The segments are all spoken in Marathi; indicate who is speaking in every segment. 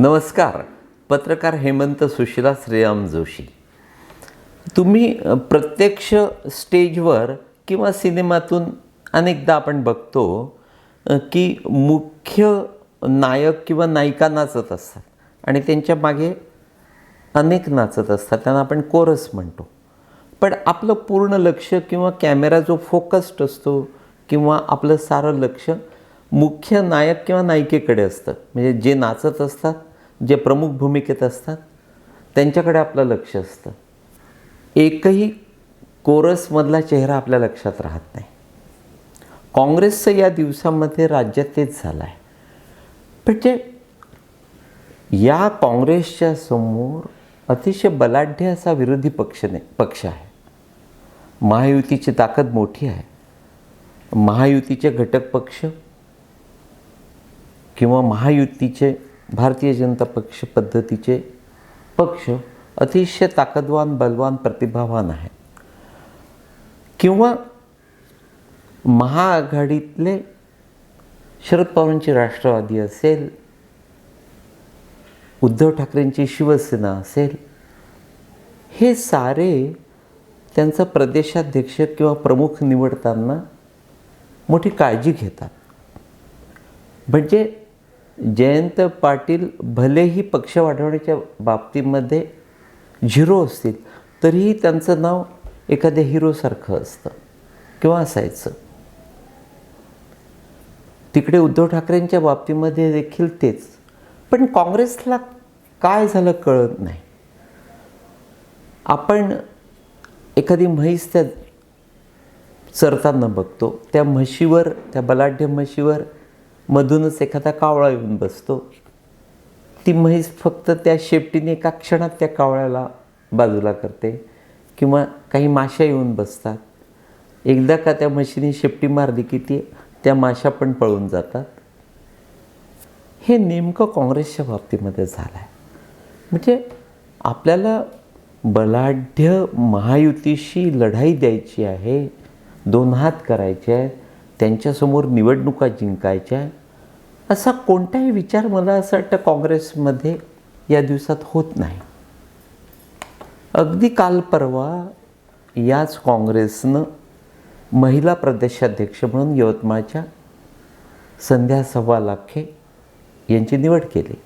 Speaker 1: नमस्कार. पत्रकार हेमंत सुशिला श्रीराम जोशी. तुम्ही प्रत्यक्ष स्टेजवर किंवा सिनेमातून अनेकदा आपण बघतो की मुख्य नायक किंवा नायिका नाचत असतात आणि त्यांच्या मागे अनेक नाचत असतात त्यांना आपण कोरस म्हणतो. पण आपलं पूर्ण लक्ष किंवा कॅमेरा जो फोकस्ड असतो किंवा आपलं सारं लक्ष मुख्य नायक किंवा नायिकेकडे असतं. म्हणजे जे नाचत असतात जे प्रमुख भूमिकेत असतात त्यांच्याकडे आपलं लक्ष असतं. एकही कोरसमधला चेहरा आपल्या लक्षात राहत नाही. काँग्रेसचं या दिवसामध्ये राज्यात तेच झालं आहे म्हणजे या काँग्रेसच्या समोर अतिशय बलाढ्य असा विरोधी पक्ष नाही पक्ष आहे. महायुतीची ताकद मोठी आहे. महायुतीचे घटक पक्ष किंवा महायुतीचे भारतीय जनता पक्ष पद्धतीचे पक्ष अतिशय ताकदवान बलवान प्रतिभावान आहे किंवा महाआघाडीतले शरद पवारांची राष्ट्रवादी असेल उद्धव ठाकरेंची शिवसेना असेल हे सारे त्यांचा प्रदेशाध्यक्ष किंवा प्रमुख निवडताना मोठी काळजी घेतात. म्हणजे जयंत पाटील भलेही पक्ष वाढवण्याच्या बाबतीमध्ये झिरो असतील तरीही त्यांचं नाव एखाद्या हिरोसारखं असतं किंवा असायचं. तिकडे उद्धव ठाकरेंच्या बाबतीमध्ये देखील तेच. पण काँग्रेसला काय झालं कळत नाही. आपण एखादी म्हैस त्या चरताना बघतो त्या म्हशीवर त्या बलाढ्य म्हशीवर मधूनच एखादा कावळा येऊन बसतो. ती म्हैस फक्त त्या शेपटीने एका क्षणात त्या कावळ्याला बाजूला करते किंवा काही माशा येऊन बसतात. एकदा का त्या म्हशीने शेपटी मारली की ती त्या माशा पण पळून जातात. हे नेमकं काँग्रेसच्या बाबतीमध्ये झालं आहे म्हणजे आपल्याला बलाढ्य महायुतीशी लढाई द्यायची आहे दोन हात करायचे आहेत त्यांच्यासमोर निवडणुका जिंकायच्या आहे? असा कोणताही विचार मला असं वाटतं काँग्रेसमध्ये या दिवसात होत नाही. अगदी काल परवा याच काँग्रेसनं महिला प्रदेशाध्यक्ष म्हणून यवतमाळच्या संध्या सव्वा लाखे यांची निवड केली.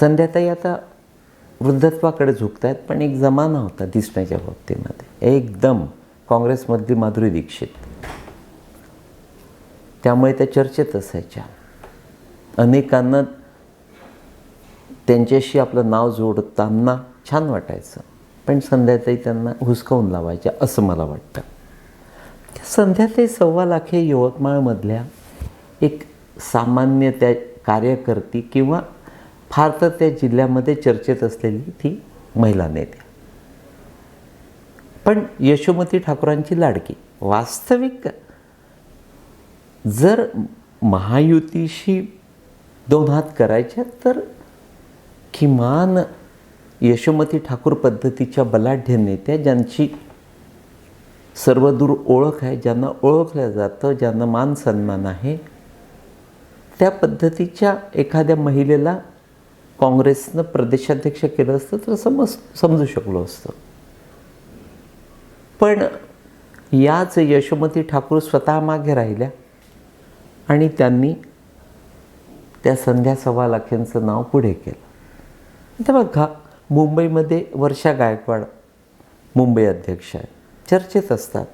Speaker 1: संध्याताई आता वृद्धत्वाकडे झुकत आहेत पण एक जमाना होता दिसण्याच्या बाबतीमध्ये. एकदम काँग्रेसमधली माधुरी दीक्षित. त्यामुळे त्या चर्चेत असायच्या. अनेकांना त्यांच्याशी आपलं नाव जोडताना छान वाटायचं. पण संध्याताई त्यांना हुसकावून लावायच्या असं मला वाटतं. संध्याताई सव्वा लाखे यवतमाळमधल्या एक सामान्य त्या कार्यकर्ती किंवा फार तर त्या जिल्ह्यामध्ये चर्चेत असलेली ती महिला नेते पण यशोमती ठाकूरांची लाडकी. वास्तविक जर महायुतीशी दोन हात करायच्या तर किमान यशोमती ठाकूर पद्धतीच्या बलाढ्य नेत्या ज्यांची सर्वदूर ओळख आहे ज्यांना ओळखलं जातं ज्यांना मान सन्मान आहे त्या पद्धतीच्या एखाद्या महिलेला काँग्रेसनं प्रदेशाध्यक्ष केलं असतं तर समज समजू शकलो असतं. पण याच यशोमती ठाकूर स्वतः मागे राहिल्या. आणि त्यांनी त्या संध्या सव्वा लाखेंचं नाव पुढे केलं. तर बघा मुंबईमध्ये वर्षा गायकवाड मुंबई अध्यक्ष आहे चर्चेत असतात.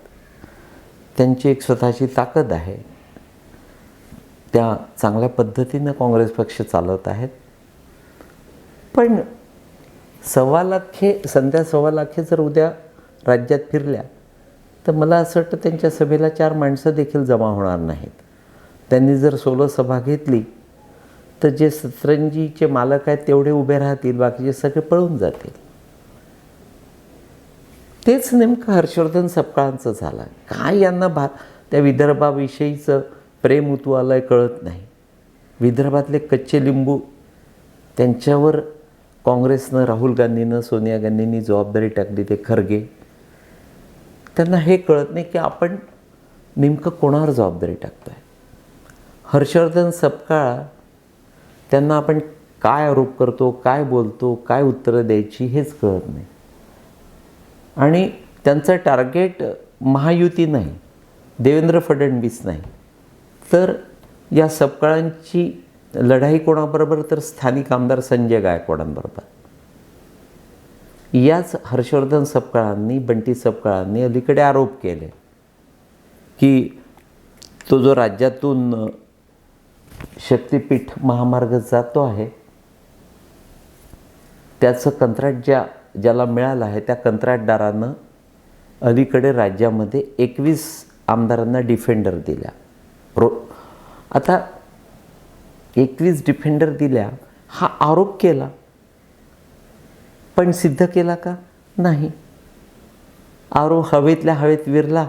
Speaker 1: त्यांची एक स्वतःची ताकद आहे. त्या चांगल्या पद्धतीनं काँग्रेस पक्ष चालवत आहेत. पण सव्वा लाखे संध्या सव्वा लाखे जर उद्या राज्यात फिरल्या तर मला असं वाटतं त्यांच्या सभेला चार माणसं देखील जमा होणार नाहीत. त्यांनी जर सोलो सभा घेतली तर जे सतरंजीचे मालक आहेत तेवढे उभे राहतील बाकीचे सगळे पळून जातील. तेच नेमकं हर्षवर्धन सपकाळांचं झालं. काय यांना भा त्या विदर्भाविषयीचं प्रेम उतवालय कळत नाही. विदर्भातले कच्चे लिंबू त्यांच्यावर काँग्रेसनं राहुल गांधीनं सोनिया गांधींनी जबाबदारी टाकली ते खरगे. त्यांना हे कळत नाही की आपण नेमकं कोणावर जबाबदारी टाकतो आहे हर्षवर्धन सपकाळ त्यांना आपण काय आरोप करतो काय बोलतो काय उत्तरं द्यायची हेच कळत नाही. आणि त्यांचं टार्गेट महायुती नाही देवेंद्र फडणवीस नाही. तर या सपकाळांची लढाई कोणाबरोबर? तर स्थानिक आमदार संजय गायकवाडांबरोबर. याच हर्षवर्धन सपकाळांनी बंटी सपकाळांनी अलीकडे आरोप केले की तो जो राज्यातून शक्तिपीठ महामार्ग जातो आहे. त्याचं कंत्राट ज्या ज्याला मिळालं आहे त्या कंत्राटदारानं अलीकडे राज्यामध्ये एकवीस आमदारांना डिफेंडर दिल्या. रो आता एकवीस डिफेंडर दिल्या हा आरोप केला. पण सिद्ध केला का? नाही. आरोप हवेतल्या हवेत विरला.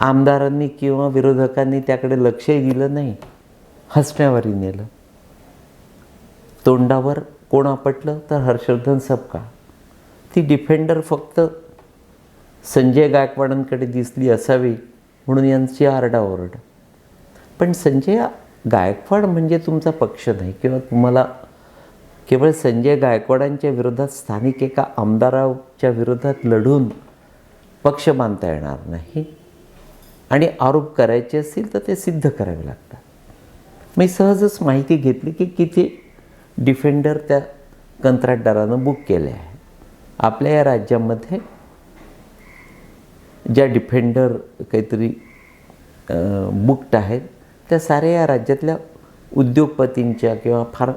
Speaker 1: आमदारांनी किंवा विरोधकांनी त्याकडे लक्षही दिलं नाही. हसण्यावरी नेलं. तोंडावर कोण आपटलं तर हर्षवर्धन सपका ती डिफेंडर फक्त संजय गायकवाडांकडे दिसली असावी म्हणून यांची आरडाओरड पण संजय गायकवाड म्हणजे तुमचा पक्ष नाही किंवा तुम्हाला केवळ संजय गायकवाडांच्या विरोधात स्थानिक एका आमदाराच्या विरोधात लढून पक्ष बांधता येणार नाही. आणि आरोप करायचे असतील तर ते सिद्ध करावे लागतात. मी सहजच माहिती घेतली की किती डिफेंडर त्या कंत्राटदारानं बुक केले आहे. आपल्या या राज्यामध्ये ज्या डिफेंडर काहीतरी बुक्ड आहेत त्या साऱ्या या राज्यातल्या उद्योगपतींच्या किंवा फार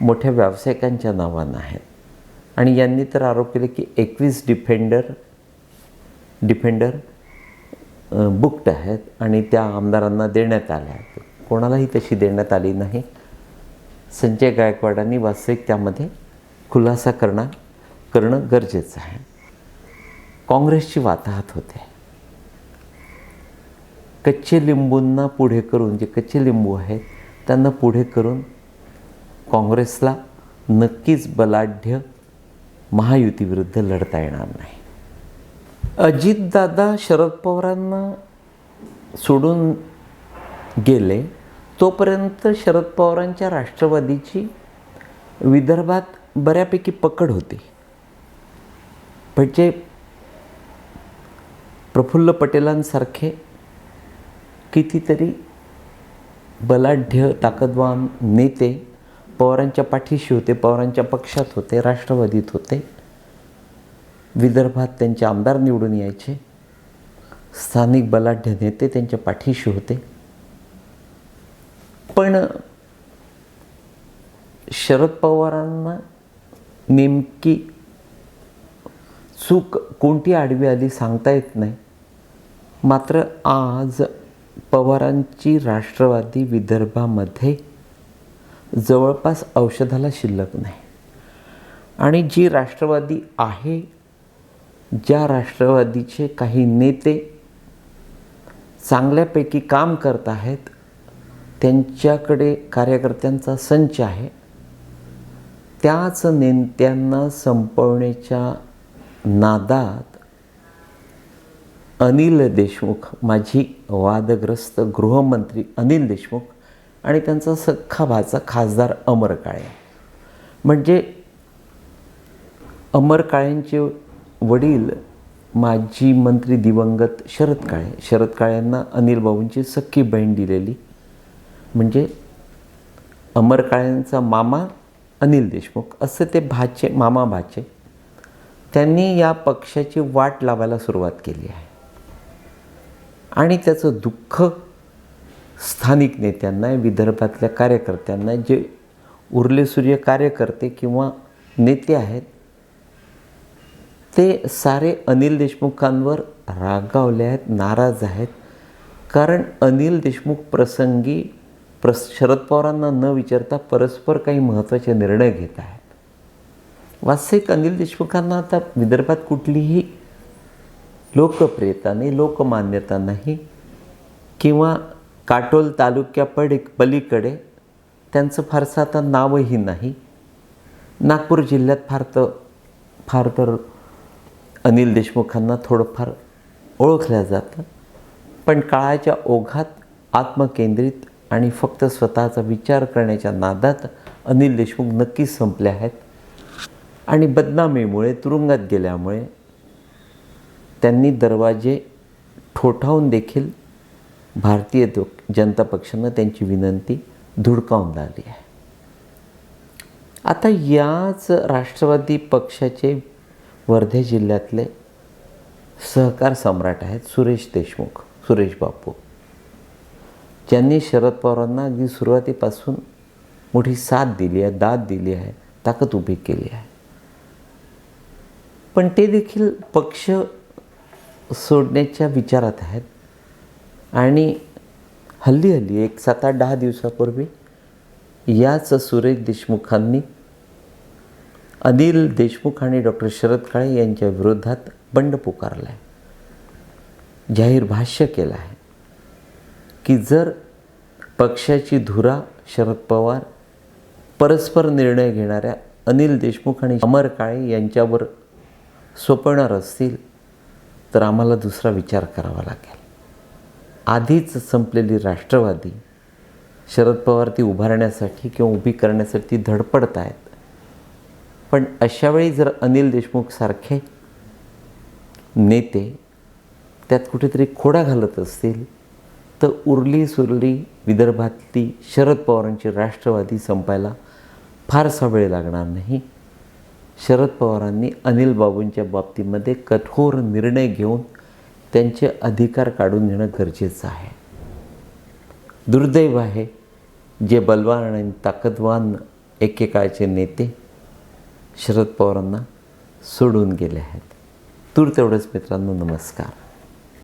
Speaker 1: मोठ्या व्यावसायिकांच्या नावानं आहेत. आणि यांनी तर आरोप केले की एकवीस डिफेंडर डिफेंडर बुक्ड आहेत आणि त्या आमदारांना देण्यात आल्या आहेत. कोणालाही तशी देण्यात आली नाही. संजय गायकवाडांनी वास्तविक त्यामध्ये खुलासा करणं करणं गरजेचं आहे. काँग्रेसची वाताहत होते. कच्चे लिंबूंना पुढे करून जे कच्चे लिंबू आहेत त्यांना पुढे करून काँग्रेसला नक्कीच बलाढ्य महायुतीविरुद्ध लढता येणार नाही. अजितदादा शरद पवारांना सोडून गेले तोपर्यंत शरद पवारांच्या राष्ट्रवादीची विदर्भात बऱ्यापैकी पकड होती. म्हणजे प्रफुल्ल पटेलांसारखे कितीतरी बलाढ्य ताकदवान नेते पवारांच्या पाठीशी होते पवारांच्या पक्षात होते राष्ट्रवादीत होते. विदर्भात त्यांचे आमदार निवडून यायचे. स्थानिक बलाढ्य नेते त्यांच्या पाठीशी होते. पण शरद पवारांना नेमकी चूक कोणती आडवी आली सांगता येत नाही. मात्र आज पवारांची राष्ट्रवादी विदर्भामध्ये जवळपास औषधाला शिल्लक नाही. आणि जी राष्ट्रवादी आहे ज्या राष्ट्रवादीचे काही नेते चांगल्यापैकी काम करत आहेत त्यांच्याकडे कार्यकर्त्यांचा संच आहे. त्याच नेत्यांना संपवण्याच्या नादात अनिल देशमुख माझी वादग्रस्त गृहमंत्री अनिल देशमुख आणि त्यांचा सख्खा भाचा खासदार अमर काळे. म्हणजे अमर काळेंचे वडील माजी मंत्री दिवंगत शरद काळे. शरद काळेंना अनिल बाबूंची सख्खी बहीण दिलेली. म्हणजे अमर मामा अनिल देशमुख असं ते भाचे मामा भाचे त्यांनी या पक्षाची वाट लावायला सुरुवात केली आहे. आणि त्याचं दुःख स्थानिक नेत्यांना विदर्भातल्या कार्यकर्त्यांना जे उरले सूर्य कार्यकर्ते किंवा नेते आहेत ते सारे अनिल देशमुखांवर रागावले आहेत नाराज आहेत. कारण अनिल देशमुख प्रसंगी प्रस शरद पवारांना न विचारता परस्पर काही महत्त्वाचे निर्णय घेत आहेत. वास्तविक अनिल देशमुखांना आता विदर्भात कुठलीही लोकप्रियता नाही लोकमान्यता नाही किंवा काटोल तालुक्या पडी पलीकडे त्यांचं फारसं आता नावही नाही. नागपूर जिल्ह्यात फार तर फार तर अनिल देशमुखांना थोडंफार ओळखलं जातं. पण काळाच्या ओघात आत्मकेंद्रित आणि फक्त स्वतःचा विचार करण्याच्या नादात अनिल देशमुख नक्कीच संपले आहेत. आणि बदनामीमुळे तुरुंगात गेल्यामुळे त्यांनी दरवाजे ठोठावून देखील भारतीय जनता पक्षानं त्यांची विनंती धुडकावून लावली आहे. आता याच राष्ट्रवादी पक्षाचे वर्धे जिल्ह्यातले सहकार सम्राट आहेत सुरेश देशमुख सुरेश बापू. ज्यांनी शरद पवारांना जी सुरुवातीपासून मोठी साथ दिली आहे दाद दिली आहे ताकद उभी केली आहे. पण ते देखील पक्ष सोडण्याच्या विचारात आहेत. आणि हल्ली हल्ली एक सात आठ दहा दिवसापूर्वी याच सुरेश देशमुखांनी अनिल देशमुख आणि डॉक्टर शरद काळे यांच्या विरोधात बंड पुकारला आहे जाहीर भाष्य केलं आहे की जर पक्षाची धुरा शरद पवार परस्पर निर्णय घेणाऱ्या अनिल देशमुख आणि अमर काळे यांच्यावर सोपवणार असतील तर आम्हाला दुसरा विचार करावा लागेल. आधीच संपलेली राष्ट्रवादी शरद पवार ती उभारण्यासाठी किंवा उभी करण्यासाठी धडपडत आहेत. पण अशावेळी जर अनिल देशमुख सारखे नेते त्यात कुठेतरी खोडा घालत असतील तर उरली सुरली विदर्भातली शरद पवारांची राष्ट्रवादी संपायला फारसा वेळ लागणार नाही. शरद पवारांनी अनिल बाबूंच्या बाबतीमध्ये कठोर निर्णय घेऊन त्यांचे अधिकार काढून घेणं गरजेचं आहे. दुर्दैव आहे जे बलवान आणि ताकदवान एकेकाळचे नेते शरद पवारांना सोडून गेले आहेत. तूर तेवढंच मित्रांनो नमस्कार.